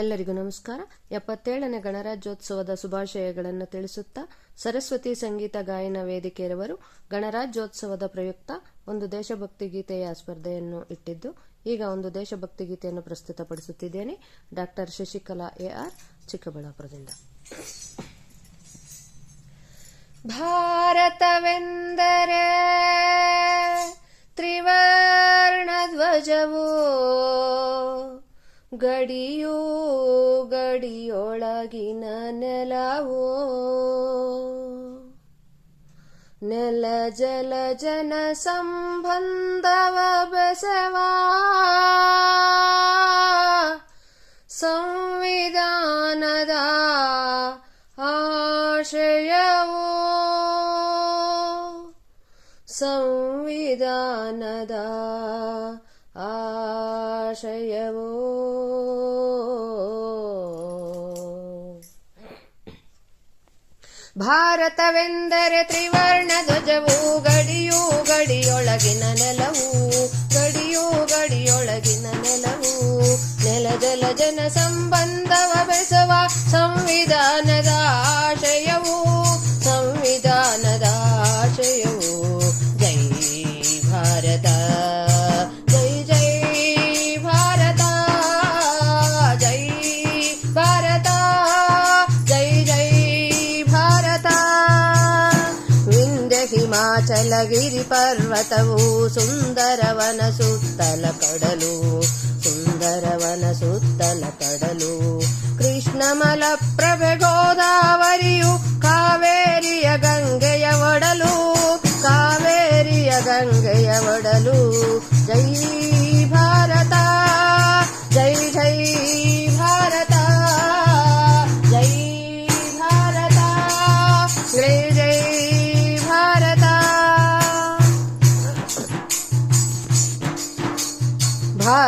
ಎಲ್ಲರಿಗೂ ನಮಸ್ಕಾರ. ಎಪ್ಪತ್ತೇಳನೇ ಗಣರಾಜ್ಯೋತ್ಸವದ ಶುಭಾಶಯಗಳನ್ನು ತಿಳಿಸುತ್ತಾ ಸರಸ್ವತಿ ಸಂಗೀತ ಗಾಯನ ವೇದಿಕೆಯವರು ಗಣರಾಜ್ಯೋತ್ಸವದ ಪ್ರಯುಕ್ತ ಒಂದು ದೇಶಭಕ್ತಿ ಗೀತೆಯ ಸ್ಪರ್ಧೆಯನ್ನು ಇಟ್ಟಿದ್ದು, ಈಗ ಒಂದು ದೇಶಭಕ್ತಿ ಗೀತೆಯನ್ನು ಪ್ರಸ್ತುತಪಡಿಸುತ್ತಿದ್ದೇನೆ. ಡಾಕ್ಟರ್ ಶಶಿಕಲಾ ಎಆರ್ ಚಿಕ್ಕಬಳ್ಳಾಪುರದಿಂದ. ಭಾರತವೆಂದರೆ ತ್ರಿವರ್ಣ ಧ್ವಜವು ಗಡಿಯೂ ಗಡಿಯೊಳಗಿನ ನೆಲವೋ. ನೆಲ ಜಲ ಜನ ಸಂಬಂಧವ ಬೆಸವ. ಸಂವಿಧಾನದ ಆಶಯವೋ. ಸಂವಿಧಾನದ ಆಶಯವೋ. ಭಾರತವೆಂದರೆ ತ್ರಿವರ್ಣ ಧ್ವಜವು ಗಡಿಯೂ ಗಡಿಯೊಳಗಿನ ನೆಲವು ಗಡಿಯೂ ಗಡಿಯೊಳಗಿನ ವಿಂಧ್ಯ ಹಿಮಾಚಲ ಗಿರಿ ಪರ್ವತವು ಸುಂದರವನ ಸುತ್ತಲ ಕಡಲು ಸುಂದರವನ ಸುತ್ತಲ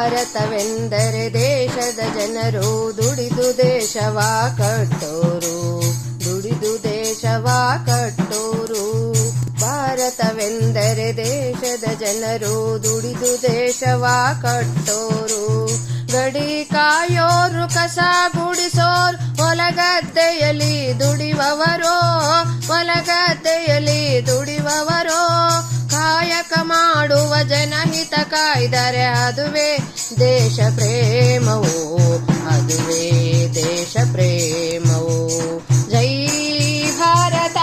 ಭಾರತವೆಂದರೆ ದೇಶದ ಜನರು ದುಡಿದು ದೇಶವ ಕಟ್ಟೋರು, ದುಡಿದು ದೇಶವ ಕಟ್ಟೋರು. ಭಾರತವೆಂದರೆ ದೇಶದ ಜನರು ದುಡಿದು ದೇಶವ ಕಟ್ಟೋರು. ಗಡಿ ಕಾಯೋರು ಕಸ ಗುಡಿಸೋರು, ಹೊಲಗದ್ದೆಯಲ್ಲಿ ದುಡಿವವರೋ ಜನಹಿತ ಕಾಯ್ದರೆ ಅದುವೇ ದೇಶ ಪ್ರೇಮವು, ಅದುವೇ ದೇಶ ಪ್ರೇಮವು. ಜೈ ಭಾರತ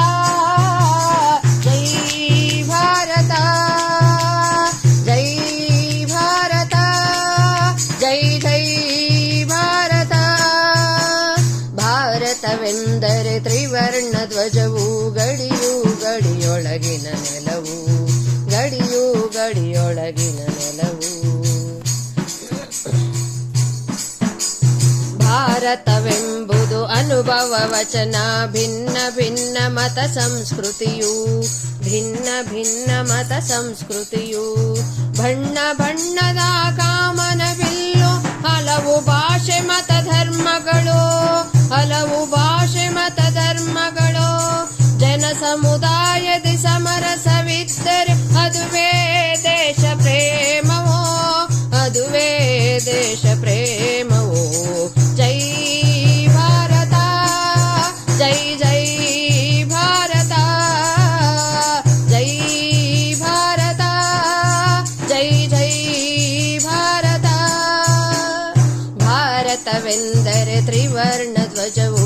ಜೈ ಭಾರತ ಜೈ ಭಾರತ, ಜೈ ಜೈ ಭಾರತ. ಭಾರತವೆಂದರೆ ತ್ರಿವರ್ಣ ಧ್ವಜವು ಗಡಿಯು ಗಡಿಯೊಳಗಿನ ನೆಲವು. ಗಡಿಯೊಳಗಿನ ನೆಲವು. ಭಾರತವೆಂಬುದು ಅನುಭವ ವಚನ, ಭಿನ್ನ ಭಿನ್ನ ಮತ ಸಂಸ್ಕೃತಿಯು, ಭಿನ್ನ ಭಿನ್ನ ಮತ ಸಂಸ್ಕೃತಿಯು. ಬಣ್ಣ ಬಣ್ಣದ ಕಾಮನವಿಲ್ಲು ಹಲವು ಭಾರತವೆಂದರೆ ತ್ರಿವರ್ಣ ಧ್ವಜವು